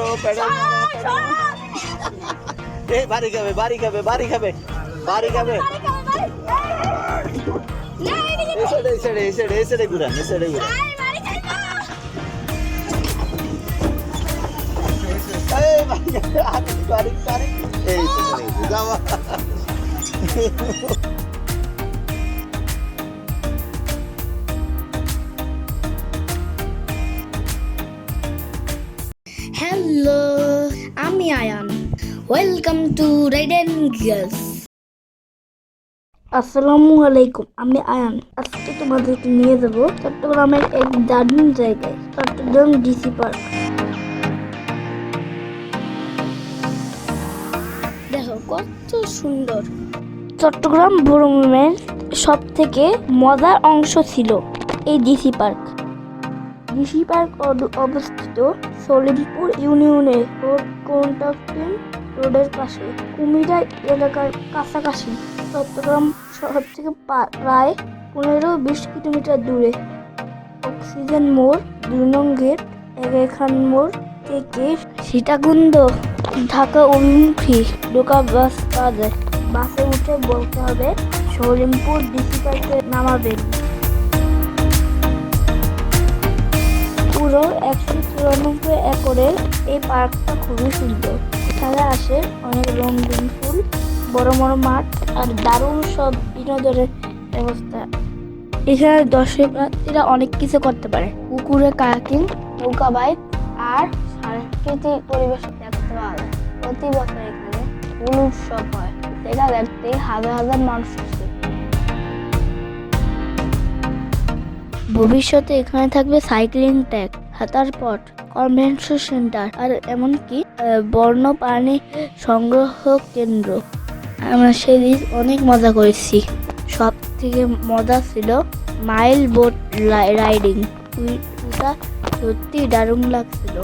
মারো প্যাডেল মারো প্যাডেল মারো। এই বাড়ি খাবে বাড়ি খাবে বাড়ি খাবে বাড়ি খাবে এই সাইডে এই সাইডে এই সাইডে এই সাইডে ঘুরান এই সাইডে ঘুরান এই বাড়ি খাবে আরে বাড়ি বাড়ি এই তো চলে গেছে যাওয়া Ayan. Welcome to riding girls আসসালামু আলাইকুম আমি আয়ান। আজকে তোমাদেরকে নিয়ে যাব চট্টগ্রামের এক দারুণ জায়গায় চট্টগ্রাম ডিসি পার্ক দেখো কত সুন্দর। চট্টগ্রাম ভ্রমণের সব থেকে মজার অংশ ছিল এই ডিসি পার্ক ডিসি পার্ক অব- অবস্থিত সলিমপুর ইউনিয়নে রোড কন্ট্রাক্টিং রোডের পাশে কুমিরা এলাকার কাছাকাছি চট্টগ্রাম শহর থেকে প্রায় পনেরো বিশ কিলোমিটার দূরে। অক্সিজেন মোড়, দুই নং গেট এগাই খান মোড় থেকে সীতাকুণ্ড, ঢাকা অভিমুখী ঢোকা বাস পাওয়া যায় বাসে উঠে বলতে হবে, সলিমপুর ডিসি পার্কে নামাবেন। পুরো একশো চুরানব্বই একরের এই পার্কটা খুবই সুন্দর। এখানে আসে অনেক রঙিন ফুল, বড় বড় মাঠ আর দারুণ সব বিনোদনের ব্যবস্থা। এখানে দর্শনার্থীরা অনেক কিছু করতে পারে। পুকুরে কায়াকিং, নৌকা বাইক আর সাংস্কৃতিক পরিবেশ দেখতে পাওয়া যায়। প্রতি বছর এখানে ফুল উৎসব হয়। সেটা দেখতে হাজার হাজার মানুষ আসে। ভবিষ্যতে এখানে থাকবে সাইক্লিং ট্র্যাক হাতার পট কনভেনশন সেন্টার আর এমনকি বন্যপ্রাণী সংগ্রহ কেন্দ্র। আমরা সেদিন অনেক মজা করেছি। সব থেকে মজা ছিল মাইল বোট রাইডিং। সত্যি দারুণ লাগছিল।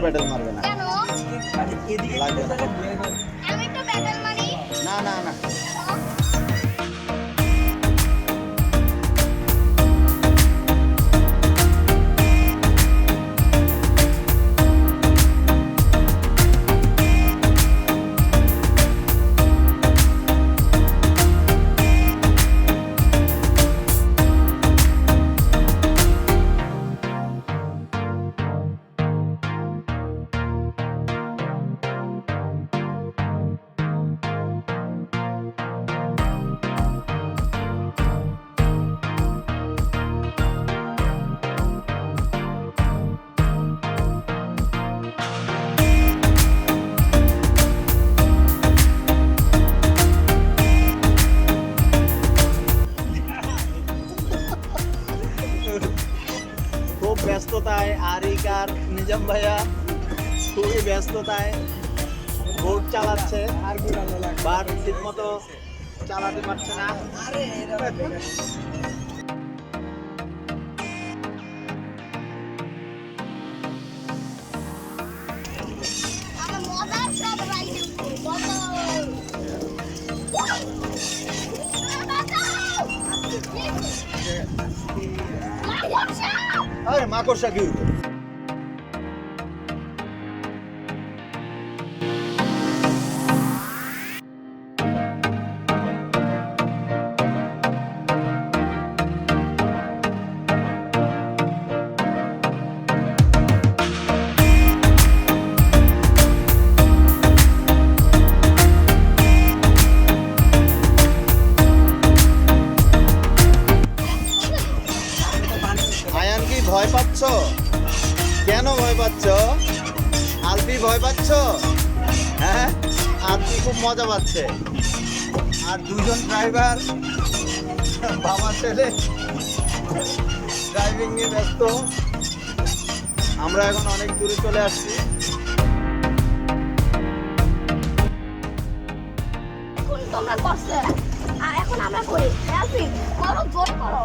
প্যাডেল মারবে না। লাগবে না। খুবই ব্যস্ততায় বোট চালাচ্ছে বাট ঠিক মতো চালাতে পারছে না। আরে মাকড়সা কি উঠবে মজা পাচ্ছে। আর দুজন ড্রাইভার বাবা ছেলে ড্রাইভিং নিয়ে ব্যস্ত। আমরা এখন অনেক দূরে চলে আসছি। তোমরা করছ আর এখন আমরা করি। করো জোর করো।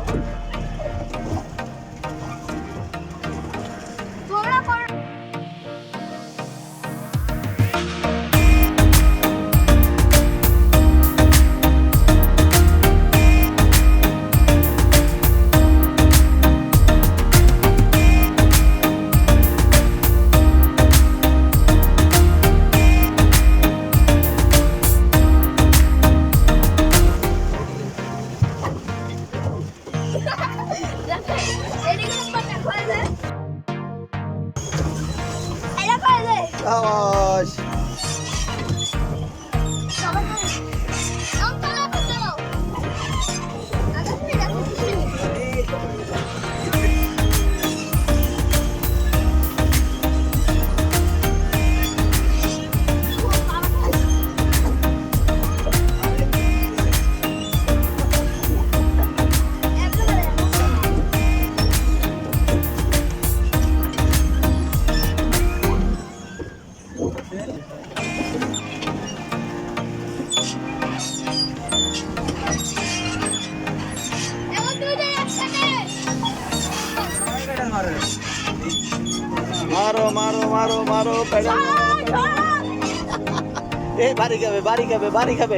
বাড়ি খাবে বাড়ি খাবে বাড়ি খাবে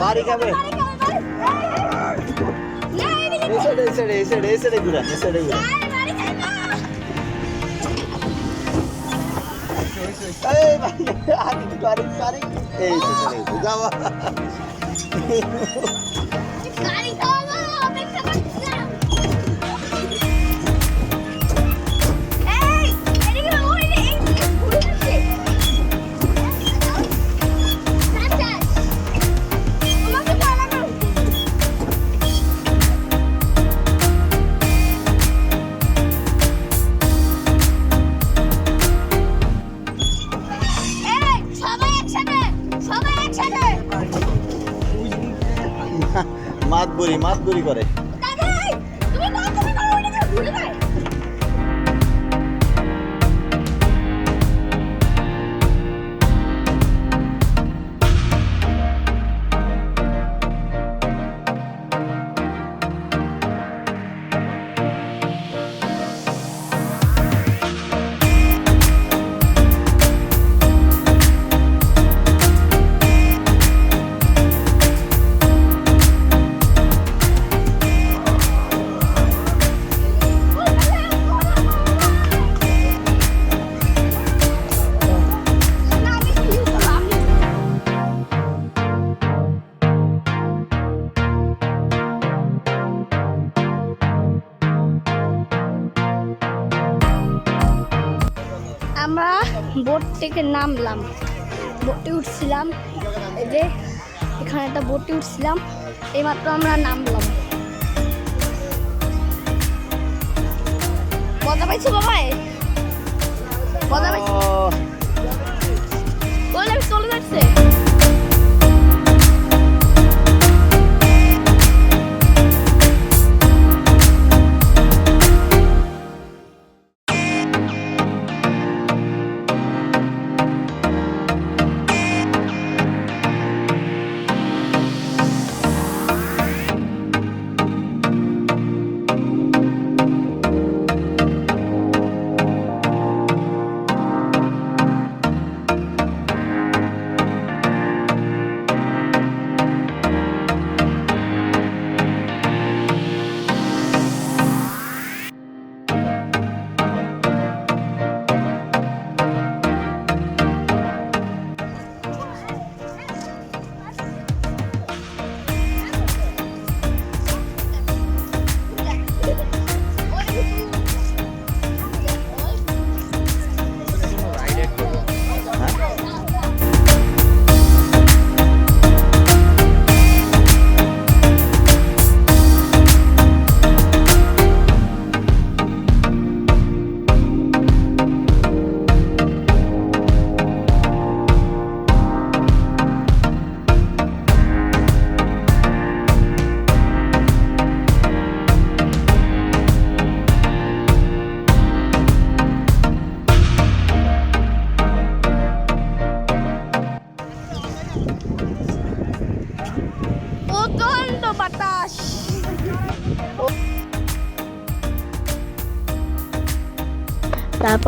বাড়ি খাবে এই সাইডে এই সাইডে এই সাইডে এই সাইডে ঘুরা এই সাইডে ঘুরা এই বাড়ি আরে বাড়ি বাড়ি এই তো চলে গেছে যাওয়া মাতবুরি মাতবুরি করে। থেকে নামলাম। বোটে উঠছিলাম এই যে এখানে একটা বোটে উঠছিলাম এইমাত্র আমরা নামলাম। মজা পাইছো বাবাই? মজা পাইছো? চলে যাচ্ছে।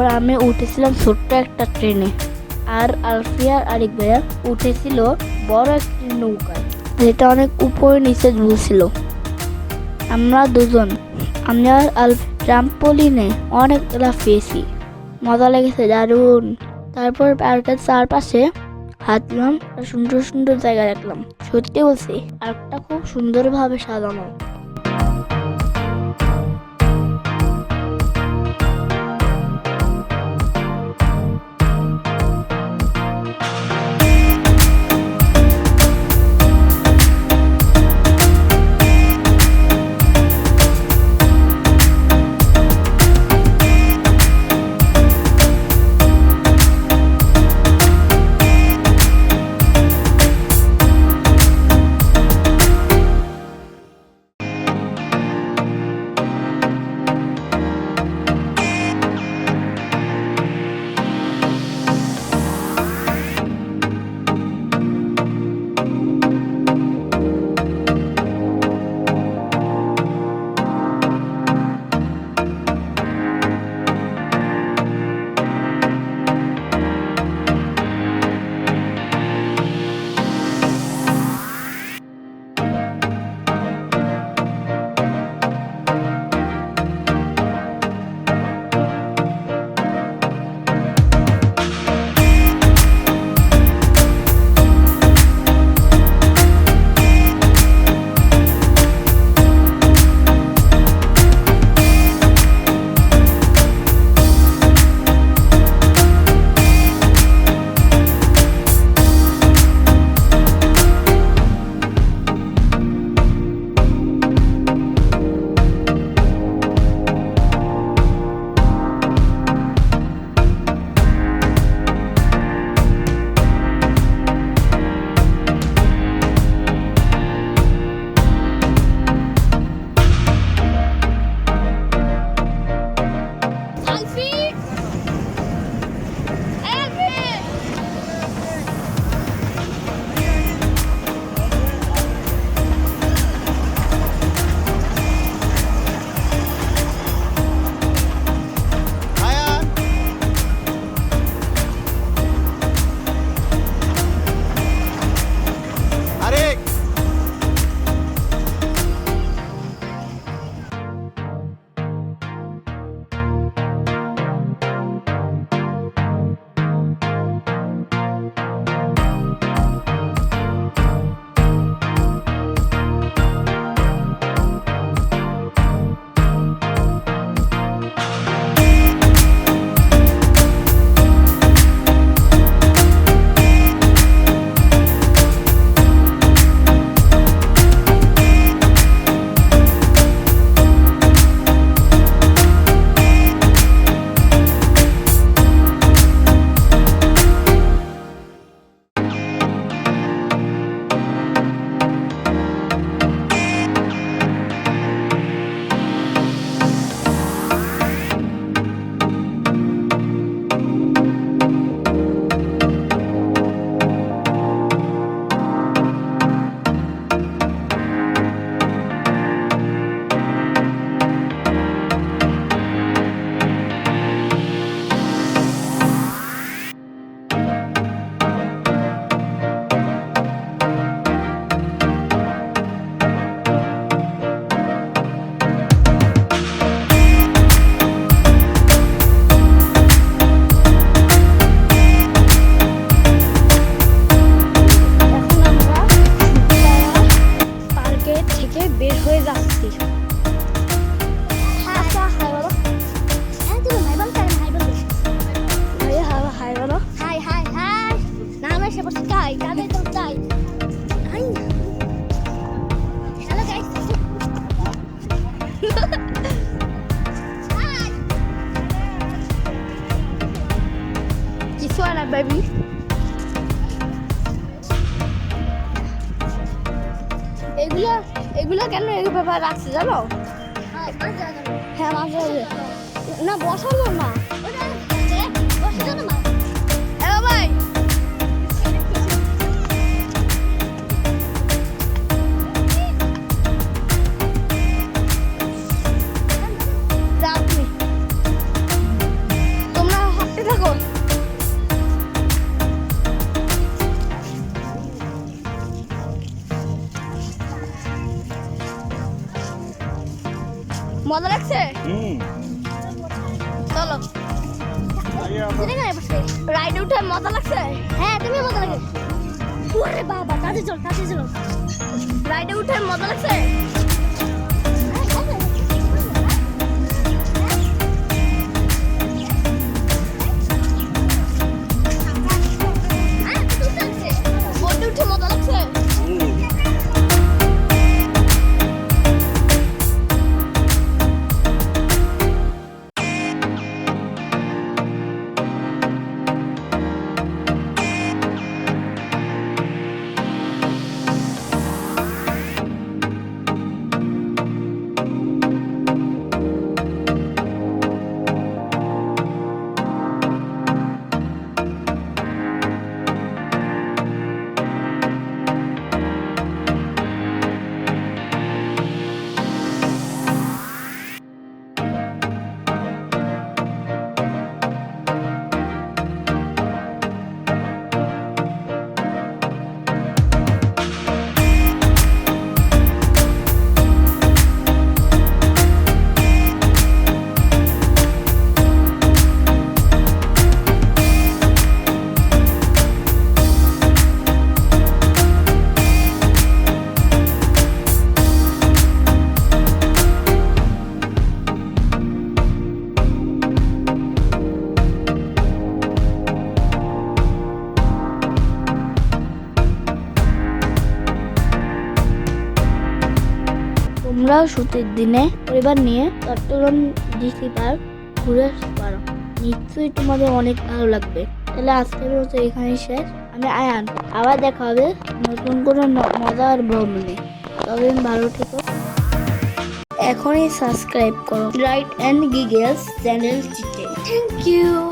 তারপর আমি উঠেছিলাম ছোট্ট একটা ট্রেনে। আর আলফিয়া আর আরেক ভাইয়া উঠেছিল বড় একটি নৌকায়, যেটা অনেক উপরে নিচে ঝুলছিল। আমরা দুজন, আমি আর আলফ, ট্রাম্পোলিনে অনেক লাফিয়েছি। মজা লেগেছে, দারুণ। তারপর পার্কের চারপাশে হাঁটলাম সুন্দর সুন্দর জায়গা দেখলাম। সত্যি বলছি, পার্কটা খুব সুন্দরভাবে সাজানো। তোমরাও শীতের দিনে পরিবার নিয়ে চট্টগ্রাম ডিসি পার্ক ঘুরে আসতে পারো। নিশ্চয়ই তোমাদের অনেক ভালো লাগবে। তাহলে আজকের মতো এখানেই শেষ। আমি আয়ান। আবার দেখা হবে নতুন কোনো মজার ভ্রমণে ততদিন ভালো থেকো। এখনই সাবস্ক্রাইব করো। রাইট অ্যান্ড গিগেলস চ্যানেলটিতে থ্যাংক ইউ